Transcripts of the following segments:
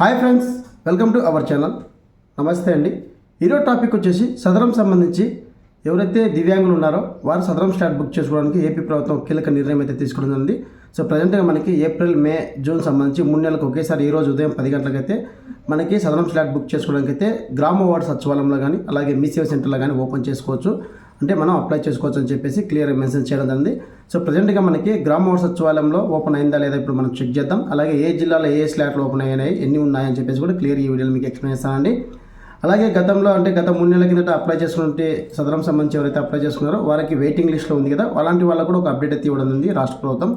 Hi friends welcome to our channel. నమస్తే అండి. ఈరోజు టాపిక్ వచ్చేసి సదరం సంబంధించి ఎవరైతే దివ్యాంగులు ఉన్నారో వారు సదరం స్టార్ట్ బుక్ చేసుకోవడానికి ఏపీ ప్రభుత్వం కీలక నిర్ణయం అయితే తీసుకోవడం జరిగింది. సో ప్రజెంట్గా మనకి ఏప్రిల్ మే జూన్ సంబంధించి మూడు నెలలకు ఒకేసారి ఈ రోజు ఉదయం పది గంటలకైతే మనకి సదరం స్లాట్ బుక్ చేసుకోవడానికి అయితే గ్రామ వార్డు సచివాలయంలో కానీ అలాగే మీ సేవ సెంటర్లో కానీ ఓపెన్ చేసుకోవచ్చు. అంటే మనం అప్లై చేసుకోవచ్చు అని చెప్పేసి క్లియర్ మెన్షన్ చేయడం జరిగింది. సో ప్రజెంట్గా మనకి గ్రామ మహోత్సవాలయంలో ఓపెన్ అయిందా లేదా ఇప్పుడు మనం చెక్ చేద్దాం. అలాగే ఏ జిల్లాలో ఏ స్లాట్లు ఓపెన్ అయ్యాయి ఎన్ని ఉన్నాయని చెప్పేసి కూడా క్లియర్ ఈ వీడియోలో మీకు ఎక్స్ప్లెయిన్ చేస్తానండి. అలాగే గతంలో అంటే గత మూడు నెలల కిందట అప్లై చేసుకుంటే సదరం సంబంధించి ఎవరైతే అప్లై చేసుకున్నారో వారికి వెయిటింగ్ లిస్ట్లో ఉంది కదా అలాంటి వాళ్ళకు కూడా ఒక అప్డేట్ అయితే ఇవ్వడం ఉంది రాష్ట్ర ప్రభుత్వం.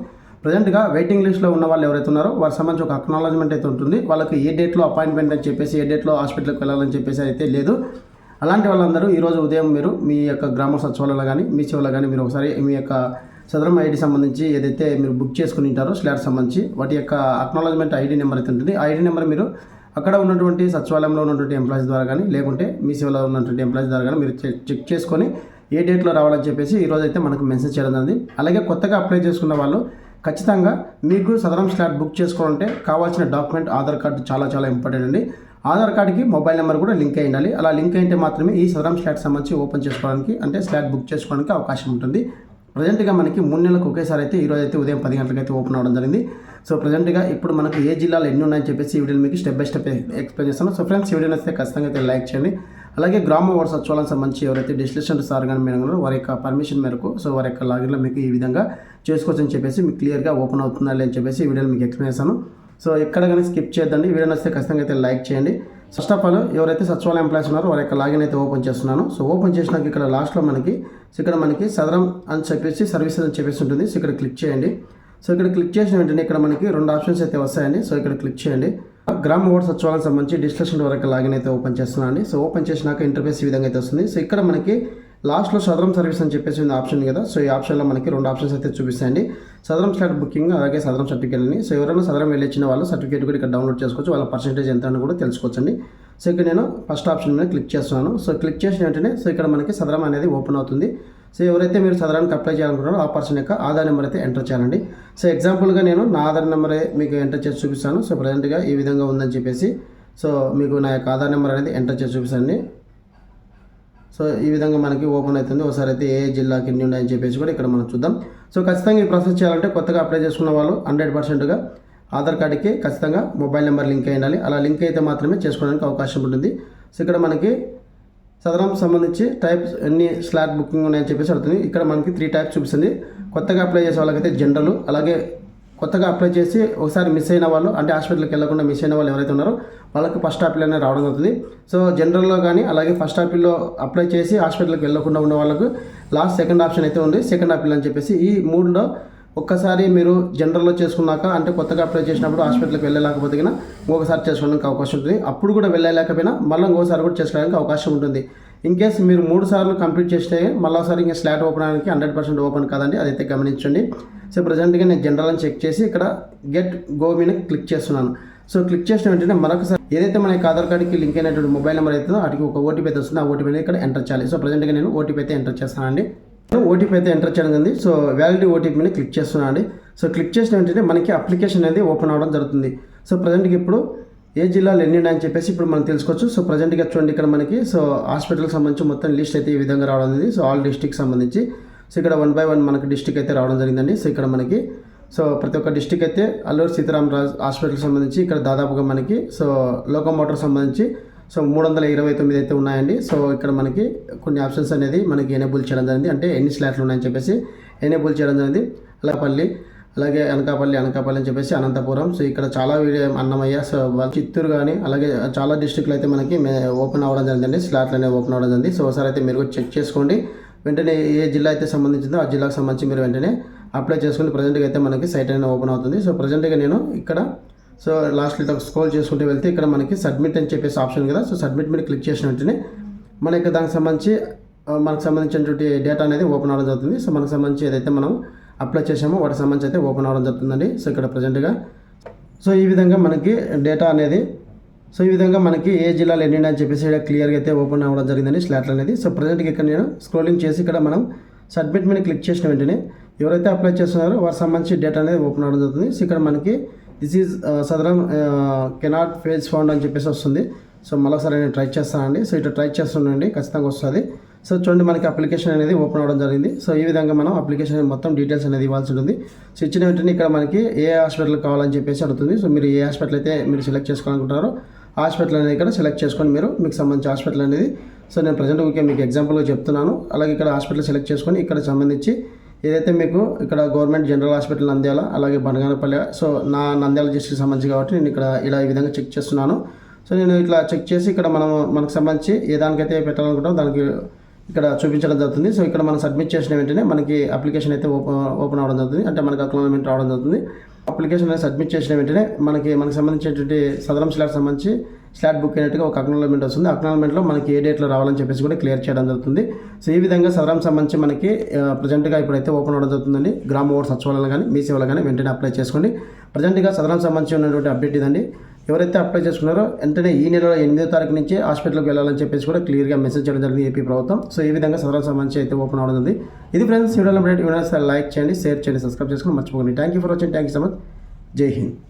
ప్రజెంట్గా వెయిటింగ్ లిస్ట్లో ఉన్న వాళ్ళు ఎవరైతే ఉన్నారో వారి సంబంధించి ఒక అక్నాలజ్మెంట్ అయితే ఉంటుంది. వాళ్ళకి ఏ డేట్లో అపాయింట్మెంట్ అని చెప్పేసి ఏ డేట్లో హాస్పిటల్కి వెళ్ళాలని చెప్పేసి అయితే లేదు. అలాంటి వాళ్ళందరూ ఈరోజు ఉదయం మీరు మీ యొక్క గ్రామ సచివాలయంలో కానీ మీ సేవలో కానీ మీరు ఒకసారి మీ యొక్క సదరం ఐడి సంబంధించి ఏదైతే మీరు బుక్ చేసుకుని ఉంటారో స్లాట్ సంబంధించి వాటి యొక్క అక్నాలజ్మెంట్ ఐడి నెంబర్ అయితే ఉంటుంది. ఐడి నెంబర్ మీరు అక్కడ ఉన్నటువంటి సచివాలయంలో ఉన్నటువంటి ఎంప్లాయీస్ ద్వారా కానీ లేకుంటే మీ సేవలో ఉన్నటువంటి ఎంప్లాయీస్ ద్వారా కానీ మీరు చెక్ చెక్ చేసుకొని ఏ డేట్లో రావాలని చెప్పేసి ఈరోజు అయితే మనకు మెసేజ్ చేయడం జరిగింది. అలాగే కొత్తగా అప్లై చేసుకున్న వాళ్ళు ఖచ్చితంగా మీకు సదరం స్లాట్ బుక్ చేసుకోవాలంటే కావాల్సిన డాక్యుమెంట్ ఆధార్ కార్డు చాలా చాలా ఇంపార్టెంట్ అండి. ఆధార్ కార్డుకి మొబైల్ నెంబర్ కూడా లింక్ అయి ఉండాలి. అలా లింక్ అయితే మాత్రమే ఈ సదరం స్లాట్ సంబంధించి ఓపెన్ చేసుకోవడానికి అంటే స్లాట్ బుక్ చేసుకోవడానికి అవకాశం ఉంటుంది. ప్రజెంట్గా మనకి మూడు నెలలకు ఒకేసారి అయితే ఈరోజు అయితే ఉదయం పది గంటలకు అయితే ఓపెన్ అవ్వడం జరిగింది. సో ప్రజెంట్గా ఇప్పుడు మనకు ఏ జిల్లాలో ఎన్ని ఉన్నాయని చెప్పేసి ఈ వీడియోని మీకు స్టెప్ బై స్టెప్ ఎక్స్ప్లెయిన్ చేస్తాను. సో ఫ్రెండ్స్ ఈ వీడియోని అయితే ఖచ్చితంగా అయితే లైక్ చేయండి. అలాగే గ్రామ వార్డు సచివాలయం సంబంధించి ఎవరైతే డిస్టిలేషన్ సార్ కానీ మేడం వారి యొక్క పర్మిషన్ మేరకు సో వారి యొక్క లాగిన్లో మీకు ఈ విధంగా చేసుకోవచ్చని చెప్పేసి మీకు క్లియర్గా ఓపెన్ అవుతుందా లేని చెప్పేసి ఈ వీడియోని మీకు ఎక్స్ప్లెయిన్ చేస్తాను. సో ఎక్కడ కానీ స్కిప్ చేద్దండి వీడియో వస్తే ఖచ్చితంగా అయితే లైక్ చేయండి. ఫస్ట్ ఆఫ్ ఆల్ ఎవరైతే సచివాలయ ఎంప్లాయీస్ ఉన్నారో వారి యొక్క లాగిన్ అయితే ఓపెన్ చేస్తున్నాను. సో ఓపెన్ చేసినాక ఇక్కడ లాస్ట్లో మనకి సో ఇక్కడ మనకి సదరం అని చెప్పేసి సర్వీసెస్ అని చెప్పేసి ఉంటుంది. సో ఇక్కడ క్లిక్ చేయండి. సో ఇక్కడ క్లిక్ చేసిన వెంటనే ఇక్కడ మనకి రెండు ఆప్షన్స్ అయితే వస్తాయండి. సో ఇక్కడ క్లిక్ చేయండి. గ్రామ ఓట్ సచివాలయం సంబంధించి డిస్కషన్ వరకు లాగిన్ అయితే ఓపెన్ చేస్తున్నాను అండి. సో ఓపెన్ చేసినాక ఇంటర్ఫేస్ ఈ విధంగా అయితే వస్తుంది. సో ఇక్కడ మనకి లాస్ట్లో సదరం సర్వీస్ అని చెప్పేసి ఉంది ఆప్షన్ కదా. సో ఈ ఆప్షన్లో మనకి రెండు ఆప్షన్స్ అయితే చూపిస్తాయండి. సదరం స్లాట్ బుకింగ్ అలాగే సదరం సర్టిఫికేట్ అని సో ఎవరైనా సదరం వెళ్ళిచ్చిన వాళ్ళు సర్టిఫికేట్ కూడా ఇక్కడ డౌన్లోడ్ చేసుకోవచ్చు. వాళ్ళ పర్సంటేజ్ ఎంత అని కూడా తెలుసుకోవచ్చండి. సో ఇక్కడ నేను ఫస్ట్ ఆప్షన్ మీద క్లిక్ చేస్తున్నాను. సో క్లిక్ చేసిన వెంటనే సో ఇక్కడ మనకి సదరం అనేది ఓపెన్ అవుతుంది. సో ఎవరైతే మీరు సదరానికి అప్లై చేయాలనుకుంటారో ఆ పర్సన్ యొక్క ఆధార్ నెంబర్ అయితే ఎంటర్ చేయాలండి. సో ఎగ్జాంపుల్గా నేను నా ఆధార్ నెంబరే మీకు ఎంటర్ చేసి చూపిస్తాను. సో ప్రజెంట్గా ఈ విధంగా ఉందని చెప్పేసి సో మీకు నా యొక్క ఆధార్ నెంబర్ అనేది ఎంటర్ చేసి చూపిస్తాను సో ఈ విధంగా మనకి ఓపెన్ అవుతుంది. ఒకసారి అయితే ఏ జిల్లాకి ఎన్ని ఉన్నాయని చెప్పేసి కూడా ఇక్కడ మనం చూద్దాం. సో ఖచ్చితంగా ఈ ప్రాసెస్ చేయాలంటే కొత్తగా అప్లై చేసుకున్న వాళ్ళు హండ్రెడ్ పర్సెంట్గా ఆధార్ కార్డుకి ఖచ్చితంగా మొబైల్ నెంబర్ లింక్ అయి ఉండాలి. అలా లింక్ అయితే మాత్రమే చేసుకోవడానికి అవకాశం ఉంటుంది. సో ఇక్కడ మనకి సదరం సంబంధించి టైప్స్ ఎన్ని స్లాట్ బుకింగ్ ఉన్నాయని చెప్పేసి అడుగుతుంది. ఇక్కడ మనకి త్రీ టైప్స్ చూపిస్తుంది. కొత్తగా అప్లై చేసే వాళ్ళకైతే జనరల్ అలాగే కొత్తగా అప్లై చేసి ఒకసారి మిస్ అయిన వాళ్ళు అంటే హాస్పిటల్కి వెళ్ళకుండా మిస్ అయిన వాళ్ళు ఎవరైతే ఉన్నారో వాళ్ళకి ఫస్ట్ ఆపిల్ అనేది రావడం జరుగుతుంది. సో జనరల్లో కానీ అలాగే ఫస్ట్ ఆపిల్లో అప్లై చేసి హాస్పిటల్కి వెళ్ళకుండా ఉన్న వాళ్ళకు లాస్ట్ సెకండ్ ఆప్షన్ అయితే ఉంది. సెకండ్ ఆపిల్ అని చెప్పేసి ఈ మూడులో ఒక్కసారి మీరు జనరల్లో చేసుకున్నాక అంటే కొత్తగా అప్లై చేసినప్పుడు హాస్పిటల్కి వెళ్ళలేకపోతే కన్నా ఇంకొకసారి చేసుకోవడానికి అవకాశం ఉంటుంది. అప్పుడు కూడా వెళ్ళలేకపోయినా మళ్ళీ ఇంకోసారి కూడా చేసుకోవడానికి అవకాశం ఉంటుంది. ఇన్ కేస్ మీరు మూడు సార్లు కంప్లీట్ చేస్తే మళ్ళీసారి ఇంకా స్లాట్ ఓపెన్ అవ్వడానికి హండ్రెడ్ పర్సెంట్ ఓపెన్ కాదండి అదైతే గమనించండి. సో ప్రజెంట్గా నేను జనరల్ అని చెక్ చేసి ఇక్కడ గెట్ గో మీద క్లిక్ చేస్తున్నాను. సో క్లిక్ చేసిన వెంటనే మరొకసారి ఏదైతే మన ఆధార్ కార్డుకి లింక్ అయినటువంటి మొబైల్ నెంబర్ అవుతుందో వాటికి ఒక ఓటీపీ అయితే వస్తుంది. ఆ ఓటీపీ ఇక్కడ ఎంటర్ చేయాలి. సో ప్రజెంట్గా నేను ఓటీపీ అయితే ఎంటర్ చేస్తానండి ఓటీపీ అయితే ఎంటర్ చేయడం ఉంది సో వ్యాలిడ్ ఓటీపీని క్లిక్ చేస్తున్నాను అండి సో క్లిక్ చేసిన వెంటనే మనకి అప్లికేషన్ అనేది ఓపెన్ అవ్వడం జరుగుతుంది. సో ప్రజెంట్కి ఇప్పుడు ఏ జిల్లాలో ఎన్ని ఉన్నాయని చెప్పేసి ఇప్పుడు మనం తెలుసుకోవచ్చు. సో ప్రజెంట్గా చూడండి ఇక్కడ మనకి. సో హాస్పిటల్కి సంబంధించి మొత్తం లిస్ట్ అయితే ఈ విధంగా రావడం జరిగింది. సో ఆల్ డిస్టిక్ సంబంధించి. సో ఇక్కడ వన్ బై వన్ మనకి డిస్టిక్ అయితే రావడం జరిగిందండి. సో ఇక్కడ మనకి. సో ప్రతి ఒక్క డిస్టిక్ అయితే అల్లూరు సీతారామరాజు హాస్పిటల్కి సంబంధించి ఇక్కడ దాదాపుగా మనకి. సో లోకోమోటర్ సంబంధించి. సో మూడు వందల ఇరవై తొమ్మిది అయితే ఉన్నాయండి. సో ఇక్కడ మనకి కొన్ని ఆప్షన్స్ అనేది మనకి ఎనేబుల్ చేయడం జరిగింది. అంటే ఎన్ని స్లాట్లు ఉన్నాయని చెప్పేసి ఎనేబుల్ చేయడం జరిగింది. అలాపల్లి అలాగే అనకాపల్లి అనకాపల్లి అని చెప్పేసి అనంతపురం. సో ఇక్కడ చాలా వీడియో అన్నమయ్య సో చిత్తూరు కానీ అలాగే చాలా డిస్ట్రిక్ట్లు అయితే మనకి ఓపెన్ అవ్వడం జరిగిందండి. స్లాట్లు అనేవి ఓపెన్ అవ్వడం జరిగింది. సో ఒకసారి అయితే మీరు కూడా చెక్ చేసుకోండి. వెంటనే ఏ జిల్లా అయితే సంబంధించిందో ఆ జిల్లాకు సంబంధించి మీరు వెంటనే అప్లై చేసుకుని ప్రజెంట్గా అయితే మనకి సైట్ అనేది ఓపెన్ అవుతుంది. సో ప్రజెంట్గా నేను ఇక్కడ సో లాస్ట్ ఇట్లా స్క్రోల్ చేసుకుంటూ వెళ్తే ఇక్కడ మనకి సబ్మిట్ అని చెప్పేసి ఆప్షన్ కదా. సో సబ్మిట్ మీద క్లిక్ చేసిన వెంటనే మనకి దానికి సంబంధించి మనకు సంబంధించినటువంటి డేటా అనేది ఓపెన్ అవ్వడం జరుగుతుంది. సో మనకు సంబంధించి ఏదైతే మనం అప్లై చేసామో వాటికి సంబంధించి అయితే ఓపెన్ అవ్వడం జరుగుతుందండి. సో ఇక్కడ ప్రజెంట్గా సో ఈ విధంగా మనకి డేటా అనేది సో ఈ విధంగా మనకి ఏ జిల్లాలో ఎన్ని అని చెప్పేసి ఇక్కడ క్లియర్గా అయితే ఓపెన్ అవ్వడం జరిగిందండి స్లాట్లు అనేది. సో ప్రజెంట్గా ఇక్కడ నేను స్క్రోలింగ్ చేసి ఇక్కడ మనం సబ్మిట్ మీద క్లిక్ చేసిన వెంటనే ఎవరైతే అప్లై చేస్తున్నారో వారికి సంబంధించి డేటా అనేది ఓపెన్ అవ్వడం జరుగుతుంది. సో ఇక్కడ మనకి this is Sadaram cannot page found అని చెప్పేసి వస్తుంది. సో మళ్ళొకసారి నేను ట్రై చేస్తానండి. సో ఇటు ట్రై చేస్తుండండి. ఖచ్చితంగా వస్తుంది. సో చూడండి మనకి అప్లికేషన్ అనేది ఓపెన్ అవ్వడం జరిగింది. సో ఈ విధంగా మనం అప్లికేషన్ మొత్తం డీటెయిల్స్ అనేది ఇవ్వాల్సి ఉంటుంది. సో ఇచ్చిన వెంటనే ఇక్కడ మనకి ఏ హాస్పిటల్ కావాలని చెప్పేసి అడుగుతుంది. సో మీరు ఏ హాస్పిటల్ అయితే మీరు సెలెక్ట్ చేసుకోవాలనుకుంటారో హాస్పిటల్ అనేది ఇక్కడ సెలెక్ట్ చేసుకొని మీరు మీకు సంబంధించి హాస్పిటల్ అనేది సో నేను ప్రజెంట్ ఊరికే మీకు ఎగ్జాంపుల్గా చెప్తున్నాను. అలాగే ఇక్కడ హాస్పిటల్ సెలెక్ట్ చేసుకొని ఇక్కడ సంబంధించి ఏదైతే మీకు ఇక్కడ గవర్నమెంట్ జనరల్ హాస్పిటల్ నంద్యాల అలాగే బండగానపల్లి సో నా నంద్యాల డిస్ట్రిక్ట్ సంబంధించి కాబట్టి నేను ఇక్కడ ఇలా ఈ విధంగా చెక్ చేస్తున్నాను. సో నేను ఇట్లా చెక్ చేసి ఇక్కడ మనం మనకు సంబంధించి ఏ దానికైతే పెట్టాలనుకుంటాం దానికి ఇక్కడ చూపించడం జరుగుతుంది. సో ఇక్కడ మనం సబ్మిట్ చేసిన వెంటనే మనకి అప్లికేషన్ అయితే ఓపెన్ ఓపెన్ అవ్వడం జరుగుతుంది. అంటే మనకి అక్నాలమెంట్ రావడం జరుగుతుంది. అప్లికేషన్ అనేది సబ్మిట్ చేసిన వెంటనే మనకి మనకి సంబంధించినటువంటి సదరం స్లాట్ సంబంధించి స్లాట్ బుక్ అయినట్టుగా ఒక అక్నాలమెంట్ వస్తుంది. అక్నాలమెంట్లో మనకి ఏ డేట్లో రావాలని చెప్పేసి కూడా క్లియర్ చేయడం జరుగుతుంది. సో ఈ విధంగా సదరం సంబంధించి మనకి ప్రజెంట్గా ఇప్పుడైతే ఓపెన్ అవ్వడం జరుగుతుందండి. గ్రామ ఓట్స్ సచివాలయాలు కానీ మీ సేవలు కానీ వెంటనే అప్లై చేసుకోండి. ప్రజెంట్గా సదరం సంబంధించి ఉన్నటువంటి అప్డేట్ ఇదండి. ఎవరైతే అప్లై చేసుకున్నారో వెంటనే ఈ నెల ఎనిమిదో తారీఖు నుంచి హాస్పిటల్కి వెళ్ళాలని చెప్పేసి కూడా క్లియర్గా మెసేజ్ చేయడం జరిగింది ఏపీ ప్రభుత్వం. సో ఈ విధంగా సదరం సంబంధించి అయితే ఓపెన్ అవుతుంది ఇది ఫ్రెండ్స్ వీడియోలో అప్డేట్ లైక్ చేయండి షేర్ చేయండి సబ్స్క్రైబ్ చేసుకుని మర్చిపోకండి. Thank you for watching thank you so much Jai Hind